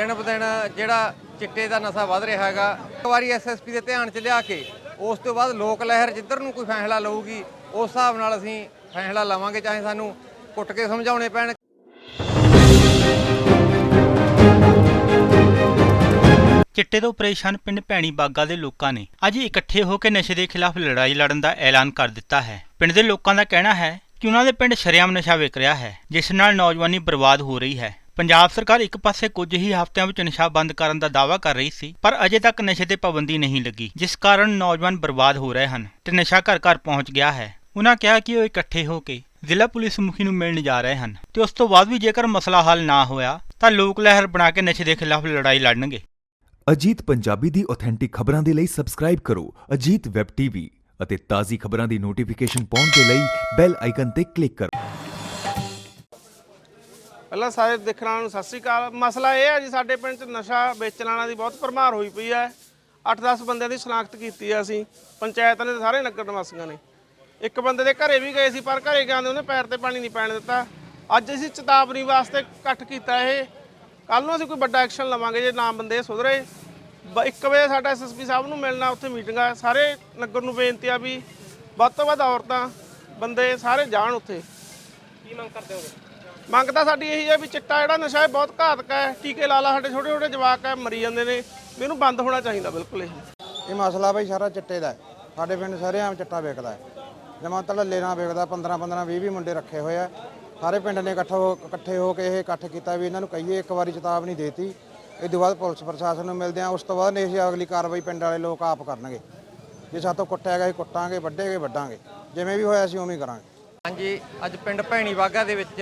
ਦਿਨ ਬ ਦਿਨ ਜਿਹੜਾ ਚਿੱਟੇ ਦਾ ਨਸ਼ਾ ਵੱਧ ਰਿਹਾ ਹੈਗਾ, ਇੱਕ ਵਾਰੀ ਐਸਐਸਪੀ ਦੇ ਧਿਆਨ 'ਚ ਲਿਆ ਕੇ, ਉਸ ਤੋਂ ਬਾਅਦ ਲੋਕ ਲਹਿਰ ਜਿੱਧਰ ਨੂੰ ਕੋਈ ਫੈਸਲਾ ਲਊਗੀ, ਉਸ ਹਿਸਾਬ ਨਾਲ ਅਸੀਂ ਫੈਸਲਾ ਲਵਾਂਗੇ, ਚਾਹੇ ਸਾਨੂੰ ਕੁੱਟ ਕੇ ਸਮਝਾਉਣੇ ਪੈਣ। ਚਿੱਟੇ ਤੋਂ ਪਰੇਸ਼ਾਨ ਪਿੰਡ ਭੈਣੀ ਬਾਗਾ ਦੇ ਲੋਕਾਂ ਨੇ ਅੱਜ ਇਕੱਠੇ ਹੋ ਕੇ ਨਸ਼ੇ ਦੇ ਖਿਲਾਫ ਲੜਾਈ ਲੜਨ ਦਾ ਐਲਾਨ ਕਰ ਦਿੱਤਾ ਹੈ। ਪਿੰਡ ਦੇ ਲੋਕਾਂ ਦਾ ਕਹਿਣਾ ਹੈ ਕਿ ਉਹਨਾਂ ਦੇ ਪਿੰਡ ਸ਼ਰੇਆਮ ਨਸ਼ਾ ਵਿਕ ਰਿਹਾ ਹੈ, ਜਿਸ ਨਾਲ ਨੌਜਵਾਨੀ ਬਰਬਾਦ ਹੋ ਰਹੀ ਹੈ। ਪੰਜਾਬ ਸਰਕਾਰ ਇੱਕ ਪਾਸੇ ਕੁਝ ਹੀ ਹਫ਼ਤਿਆਂ ਵਿੱਚ ਨਸ਼ਾ ਬੰਦ ਕਰਨ ਦਾ ਦਾਅਵਾ ਕਰ ਰਹੀ ਸੀ, ਪਰ ਅਜੇ ਤੱਕ ਨਸ਼ੇ ਤੇ ਪਾਬੰਦੀ ਨਹੀਂ ਲੱਗੀ, ਜਿਸ ਕਾਰਨ ਨੌਜਵਾਨ ਬਰਬਾਦ ਹੋ ਰਹੇ ਹਨ ਤੇ ਨਸ਼ਾ ਘਰ ਘਰ ਪਹੁੰਚ ਗਿਆ ਹੈ। ਉਹਨਾਂ ਕਿਹਾ ਕਿ ਉਹ ਇਕੱਠੇ ਹੋ ਕੇ ਜ਼ਿਲ੍ਹਾ ਪੁਲਿਸ ਮੁਖੀ ਨੂੰ ਮਿਲਣ ਜਾ ਰਹੇ ਹਨ ਤੇ ਉਸ ਤੋਂ ਬਾਅਦ ਵੀ ਜੇਕਰ ਮਸਲਾ ਹੱਲ ਨਾ ਹੋਇਆ, ਤਾਂ ਲੋਕ ਲਹਿਰ ਬਣਾ ਕੇ ਨਸ਼ੇ ਦੇ ਖਿਲਾਫ ਲੜਾਈ ਲੜਨਗੇ। ਅਜੀਤ ਪੰਜਾਬੀ ਦੀ ਆਥੈਂਟਿਕ ਖਬਰਾਂ ਦੇ ਲਈ ਸਬਸਕ੍ਰਾਈਬ ਕਰੋ ਅਜੀਤ ਵੈਬ ਟੀਵੀ ਅਤੇ ਤਾਜ਼ੀ ਖਬਰਾਂ ਦੀ ਨੋਟੀਫਿਕੇਸ਼ਨ ਪਾਉਣ ਦੇ ਲਈ ਬੈਲ ਆਈਕਨ ਤੇ ਕਲਿੱਕ ਕਰੋ। ਪਹਿਲਾਂ ਸਾਰੇ ਦੇਖਣ ਵਾਲਿਆਂ ਨੂੰ ਸਤਿ ਸ੍ਰੀ ਅਕਾਲ। ਮਸਲਾ ਇਹ ਹੈ ਜੀ, ਸਾਡੇ ਪਿੰਡ 'ਚ ਨਸ਼ਾ ਵੇਚਣ ਵਾਲਿਆਂ ਦੀ ਬਹੁਤ ਭਰਮਾਰ ਹੋਈ ਪਈ ਹੈ। 8-10 ਬੰਦਿਆਂ ਦੀ ਸ਼ਨਾਖਤ ਕੀਤੀ ਹੈ ਅਸੀਂ। ਪੰਚਾਇਤ ਨੇ ਤੇ ਸਾਰੇ ਨਗਰ ਨਿਵਾਸੀਆਂ ਨੇ। ਇੱਕ ਬੰਦੇ ਦੇ ਘਰੇ ਵੀ ਗਏ ਸੀ, ਪਰ ਘਰੇ ਗਿਆ ਉਹਨੇ ਪੈਰ ਤੇ ਪਾਣੀ ਨਹੀਂ ਪੈਣ ਦਿੱਤਾ। ਅੱਜ ਅਸੀਂ ਚੇਤਾਵਨੀ ਵਾਸਤੇ ਇਕੱਠ ਕੀਤਾ ਇਹ। ਕੱਲ ਨੂੰ ਅਸੀਂ ਕੋਈ ਵੱਡਾ ਐਕਸ਼ਨ ਲਵਾਂਗੇ ਜੇ ਨਾ ਬੰਦੇ ਸੁਧਰੇ। 1 ਵਜੇ ਸਾਡਾ ਐਸਐਸਪੀ ਸਾਹਿਬ ਨੂੰ ਮਿਲਣਾ, ਉੱਥੇ ਮੀਟਿੰਗ ਆ। ਸਾਰੇ ਨਗਰ ਨੂੰ ਬੇਨਤੀ ਆ ਵੀ ਵੱਧ ਤੋਂ ਵੱਧ ਔਰਤਾਂ, ਬੰਦੇ ਸਾਰੇ ਜਾਣ ਉੱਥੇ। ਮੰਗ ਤਾਂ ਸਾਡੀ ਇਹੀ ਹੈ ਵੀ ਚਿੱਟਾ ਜਿਹੜਾ ਨਸ਼ਾ ਹੈ ਬਹੁਤ ਘਾਤਕ ਹੈ ਟੀਕੇ ਲਾ ਲਾ ਸਾਡੇ ਛੋਟੇ ਛੋਟੇ ਜਵਾਕ ਹੈ ਮਰੀ ਜਾਂਦੇ ਨੇ। ਵੀ ਇਹਨੂੰ ਬੰਦ ਹੋਣਾ ਚਾਹੀਦਾ ਬਿਲਕੁਲ ਇਹ। ਇਹ ਮਸਲਾ ਬਈ ਸਾਰਾ ਚਿੱਟੇ ਦਾ ਹੈ। ਸਾਡੇ ਪਿੰਡ ਸਾਰੇ ਆਮ ਚਿੱਟਾ ਵਿਕਦਾ ਹੈ। ਜਮਾਂ ਧੜੱਲੇ ਨਾਲ ਵਿਕਦਾ 15 15 20 20 ਮੁੰਡੇ ਰੱਖੇ ਹੋਏ ਆ। ਸਾਰੇ ਪਿੰਡ ਨੇ ਇਕੱਠਾ ਹੋ ਇਕੱਠੇ ਹੋ ਕੇ ਇਹ ਇਕੱਠ ਕੀਤਾ ਵੀ ਇਹਨਾਂ ਨੂੰ ਕਹੀਏ ਇੱਕ ਵਾਰੀ ਚੇਤਾਵਨੀ ਦੇਤੀ। ਇਹ ਤੋਂ ਬਾਅਦ ਪੁਲਿਸ ਪ੍ਰਸ਼ਾਸਨ ਨੂੰ ਮਿਲਦੇ ਆ ਉਸ ਤੋਂ ਬਾਅਦ ਇਹ ਅਗਲੀ ਕਾਰਵਾਈ ਪਿੰਡ ਵਾਲੇ ਲੋਕ ਆਪ ਕਰਨਗੇ। ਜੇ ਸਾਤੋਂ ਕੁੱਟਿਆ ਗਿਆ ਅਸੀਂ ਕੁੱਟਾਂਗੇ ਵੱਢੇਗੇ ਵੱਢਾਂਗੇ। ਜਿਵੇਂ ਵੀ ਹੋਇਆ ਅਸੀਂ ਉਵੇਂ ਹੀ ਕਰਾਂਗੇ। ਹਾਂਜੀ ਅੱਜ ਪਿੰਡ ਭੈਣੀ ਬਾਗਾ ਦੇ ਵਿੱਚ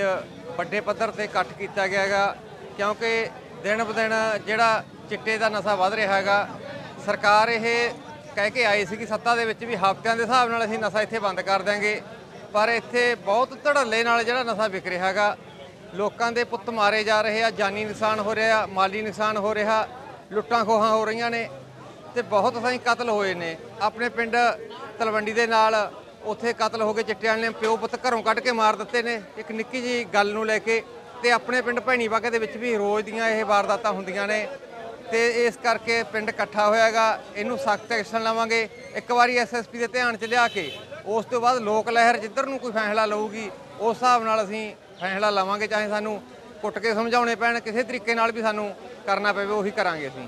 ਵੱਡੇ ਪੱਧਰ ਤੇ ਇਕੱਠ ਕੀਤਾ ਗਿਆ ਹੈਗਾ, ਕਿਉਂਕਿ ਦਿਨ ਬ ਦਿਨ ਜਿਹੜਾ ਚਿੱਟੇ ਦਾ ਨਸ਼ਾ ਵੱਧ ਰਿਹਾ ਹੈਗਾ, ਸਰਕਾਰ ਇਹ ਕਹਿ ਕੇ ਆਈ ਸੀ ਕਿ ਸੱਤਾ ਦੇ ਵਿੱਚ ਵੀ ਹਫ਼ਤਿਆਂ ਦੇ ਹਿਸਾਬ ਨਾਲ ਅਸੀਂ ਨਸ਼ਾ ਇੱਥੇ ਬੰਦ ਕਰ ਦਿਆਂਗੇ, ਪਰ ਇੱਥੇ ਬਹੁਤ ਧੜੱਲੇ ਨਾਲ ਜਿਹੜਾ ਨਸ਼ਾ ਵਿਕ ਰਿਹਾ ਹੈਗਾ, ਲੋਕਾਂ ਦੇ ਪੁੱਤ ਮਾਰੇ ਜਾ ਰਹੇ ਆ, ਜਾਨੀ ਨੁਕਸਾਨ ਹੋ ਰਿਹਾ, ਮਾਲੀ ਨੁਕਸਾਨ ਹੋ ਰਿਹਾ, ਲੁੱਟਾਂ ਖੋਹਾਂ ਹੋ ਰਹੀਆਂ ਨੇ ਤੇ ਬਹੁਤ ਸਾਈ ਕਤਲ ਹੋਏ ਨੇ। ਆਪਣੇ ਪਿੰਡ ਤਲਵੰਡੀ ਦੇ ਨਾਲ ਉੱਥੇ ਕਤਲ ਹੋ ਗਏ, ਚਿੱਟੇ ਵਾਲੇ ਨੇ ਪਿਓ ਪੁੱਤ ਘਰੋਂ ਕੱਢ ਕੇ ਮਾਰ ਦਿੱਤੇ ਨੇ। ਇੱਕ ਨਿੱਕੀ ਜੀ ਗੱਲ ਨੂੰ ਲੈ ਕੇ ਤੇ ਆਪਣੇ ਪਿੰਡ ਭੈਣੀ ਬਾਗੇ ਦੇ ਵਿੱਚ ਵੀ ਰੋਜ਼ ਦੀਆਂ ਇਹ ਵਾਰਦਾਤਾਂ ਹੁੰਦੀਆਂ ਨੇ। ਤੇ ਇਸ ਕਰਕੇ ਪਿੰਡ ਇਕੱਠਾ ਹੋਇਆਗਾ, ਇਹਨੂੰ ਸਖਤ ਐਕਸ਼ਨ ਲਵਾਂਗੇ। ਇੱਕ ਵਾਰੀ ਐਸਐਸਪੀ ਦੇ ਧਿਆਨ 'ਚ ਲਿਆ ਕੇ, ਉਸ ਤੋਂ ਬਾਅਦ ਲੋਕ ਲਹਿਰ ਜਿੱਧਰ ਨੂੰ ਕੋਈ ਫੈਸਲਾ ਲਊਗੀ, ਉਸ ਹਿਸਾਬ ਨਾਲ ਅਸੀਂ ਫੈਸਲਾ ਲਵਾਂਗੇ, ਚਾਹੇ ਸਾਨੂੰ ਕੁੱਟ ਕੇ ਸਮਝਾਉਣੇ ਪੈਣ, ਕਿਸੇ ਤਰੀਕੇ ਨਾਲ ਵੀ ਸਾਨੂੰ ਕਰਨਾ ਪਵੇ, ਉਹੀ ਕਰਾਂਗੇ ਅਸੀਂ।